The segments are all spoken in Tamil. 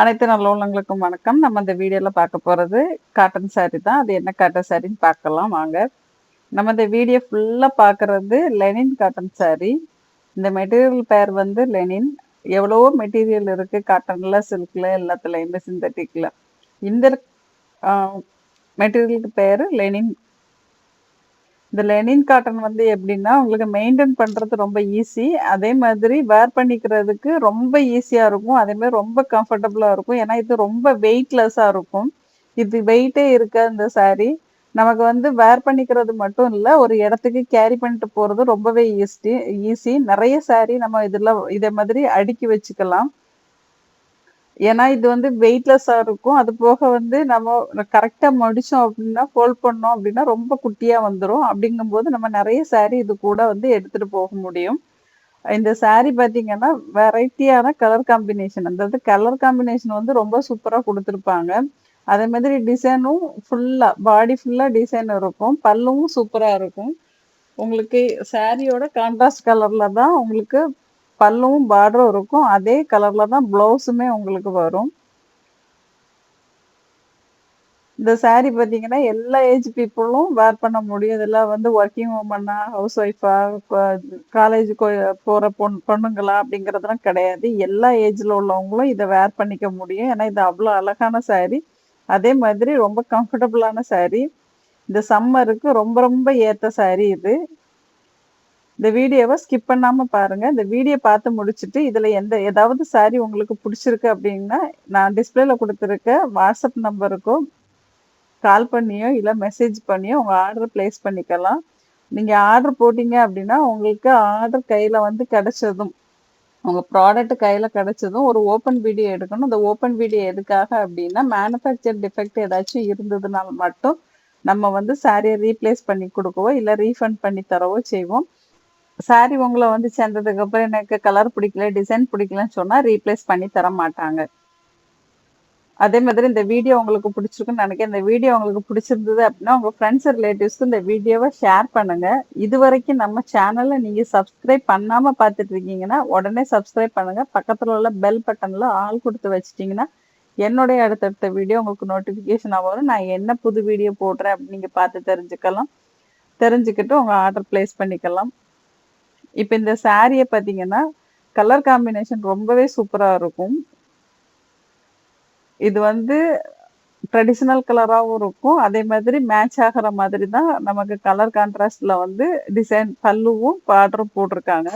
அனைத்து நல்ல உள்ளங்களுக்கும் வணக்கம். நம்ம இந்த வீடியோவில் பார்க்க போகிறது காட்டன் சாரீ தான். அது என்ன காட்டன் சாரின்னு பார்க்கலாம் வாங்க. நம்ம இந்த வீடியோ ஃபுல்லாக பார்க்குறது லெனின் காட்டன் சாரீ இந்த மெட்டீரியல் பேர் வந்து லெனின் எவ்வளவோ மெட்டீரியல் இருக்குது காட்டனில் சில்கில் எல்லாத்துலேயுமே சிந்தட்டிக்கில் இந்த மெட்டீரியலுக்கு பேர் லெனின் இந்த லெனின் காட்டன் வந்து எப்படின்னா உங்களுக்கு மெயின்டைன் பண்ணுறது ரொம்ப ஈஸி அதே மாதிரி வேர் பண்ணிக்கிறதுக்கு ரொம்ப ஈஸியாக இருக்கும். அதே மாதிரி ரொம்ப கம்ஃபர்டபுளாக இருக்கும். ஏன்னா இது ரொம்ப வெயிட்லெஸ்ஸாக இருக்கும். இது வெயிட்டே இருக்க இந்த சாரீ நமக்கு வந்து வேர் பண்ணிக்கிறது மட்டும் இல்லை ஒரு இடத்துக்கு கேரி பண்ணிட்டு போகிறது ரொம்பவே ஈஸி ஈஸி நிறைய சாரீ நம்ம இதில் இதே மாதிரி அடுக்கி வச்சுக்கலாம். ஏன்னா இது வந்து வெயிட்லெஸ்ஸாக இருக்கும். அது போக வந்து நம்ம கரெக்டாக மடித்தோம் அப்படின்னா ஃபோல்ட் பண்ணோம் அப்படின்னா ரொம்ப குட்டியாக வந்துடும் அப்படிங்கும்போது நம்ம நிறைய சாரீ இது கூட வந்து எடுத்துகிட்டு போக முடியும். இந்த சாரீ பார்த்தீங்கன்னா வெரைட்டியான கலர் காம்பினேஷன் அதாவது கலர் காம்பினேஷன் வந்து ரொம்ப சூப்பராக கொடுத்துருப்பாங்க. அதே மாதிரி டிசைனும் ஃபுல்லாக பாடி ஃபுல்லாக டிசைன் இருக்கும். பல்லும் சூப்பராக இருக்கும். உங்களுக்கு சாரியோட கான்ட்ராஸ்ட் கலரில் தான் உங்களுக்கு பல்லும் பார்டரும் இருக்கும். அதே கலரில் தான் ப்ளவுஸுமே உங்களுக்கு வரும். இந்த சாரீ பார்த்தீங்கன்னா எல்லா ஏஜ் பீப்புளும் வேர் பண்ண முடியும் இதெல்லாம் வந்து ஒர்க்கிங் உமனா ஹவுஸ் ஒய்ஃபா காலேஜ் போகிற பொண் பொண்ணுங்களா அப்படிங்கிறதுலாம் கிடையாது. எல்லா ஏஜில் உள்ளவங்களும் இதை வேர் பண்ணிக்க முடியும். ஏன்னா இது அவ்வளோ அழகான சாரீ அதே மாதிரி ரொம்ப கம்ஃபர்டபுளான சாரீ இந்த சம்மருக்கு ரொம்ப ரொம்ப ஏற்ற சாரீ இது. இந்த வீடியோவை ஸ்கிப் பண்ணாமல் பாருங்கள் இந்த வீடியோ பார்த்து முடிச்சுட்டு இதில் எந்த ஏதாவது சாரி உங்களுக்கு பிடிச்சிருக்கு அப்படின்னா நான் டிஸ்பிளேல கொடுத்துருக்க வாட்ஸ்அப் நம்பருக்கோ கால் பண்ணியோ இல்லை மெசேஜ் பண்ணியோ உங்கள் ஆர்டர் ப்ளேஸ் பண்ணிக்கலாம். நீங்கள் ஆர்டர் போட்டிங்க அப்படின்னா உங்களுக்கு ஆர்டர் கையில் வந்து கிடைச்சதும் உங்கள் ப்ராடக்ட் கையில் கிடைச்சதும் ஒரு ஓப்பன் வீடியோ எடுக்கணும். அந்த ஓப்பன் வீடியோ எதுக்காக அப்படின்னா மேனுஃபேக்சர் டிஃபெக்ட் ஏதாச்சும் இருந்ததுனால மட்டும் நம்ம வந்து சாரியை ரீப்ளேஸ் பண்ணி கொடுக்கவோ இல்லை ரீஃபண்ட் பண்ணி தரவோ செய்வோம். சாரி உங்களை வந்து சேர்ந்ததுக்கு அப்புறம் எனக்கு கலர் பிடிக்கல டிசைன் பிடிக்கலன்னு சொன்னா ரீப்ளேஸ் பண்ணி தர மாட்டாங்க. அதே மாதிரி இந்த வீடியோ உங்களுக்கு பிடிச்சிருக்குன்னு நினைக்கிறேன். இந்த வீடியோ உங்களுக்கு பிடிச்சிருந்தது அப்படின்னா உங்க ஃப்ரெண்ட்ஸ் ரிலேட்டிவ்ஸ்க்கு இந்த வீடியோவை ஷேர் பண்ணுங்க. இது வரைக்கும் நம்ம சேனலை நீங்க சப்ஸ்கிரைப் பண்ணாம பார்த்துட்டு இருக்கீங்கன்னா உடனே சப்ஸ்கிரைப் பண்ணுங்க. பக்கத்தில் உள்ள பெல் பட்டன்ல ஆள் கொடுத்து வச்சிட்டிங்கன்னா என்னுடைய அடுத்தடுத்த வீடியோ உங்களுக்கு நோட்டிஃபிகேஷன் வரும். நான் என்ன புது வீடியோ போடுறேன் அப்படின்னு நீங்கள் பார்த்து தெரிஞ்சுக்கலாம். தெரிஞ்சுக்கிட்டு உங்கள் ஆர்டர் பிளேஸ் பண்ணிக்கலாம். இப்போ இந்த சாரியை பார்த்தீங்கன்னா கலர் காம்பினேஷன் ரொம்பவே சூப்பராக இருக்கும். இது வந்து ட்ரெடிஷ்னல் கலராகவும் இருக்கும். அதே மாதிரி மேட்ச் ஆகிற மாதிரி தான் நமக்கு கலர் கான்ட்ராஸ்டில் வந்து டிசைன் பல்லுவும் பார்டரும் போட்டிருக்காங்க.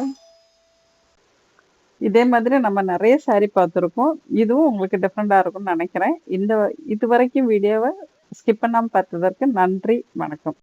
இதே மாதிரி நம்ம நிறைய சாரி பார்த்துருக்கோம். இதுவும் உங்களுக்கு டிஃப்ரெண்ட்டாக இருக்கும்னு நினைக்கிறேன். இந்த இது வரைக்கும் வீடியோவை ஸ்கிப் பண்ணாமல் பார்த்ததற்கு நன்றி வணக்கம்.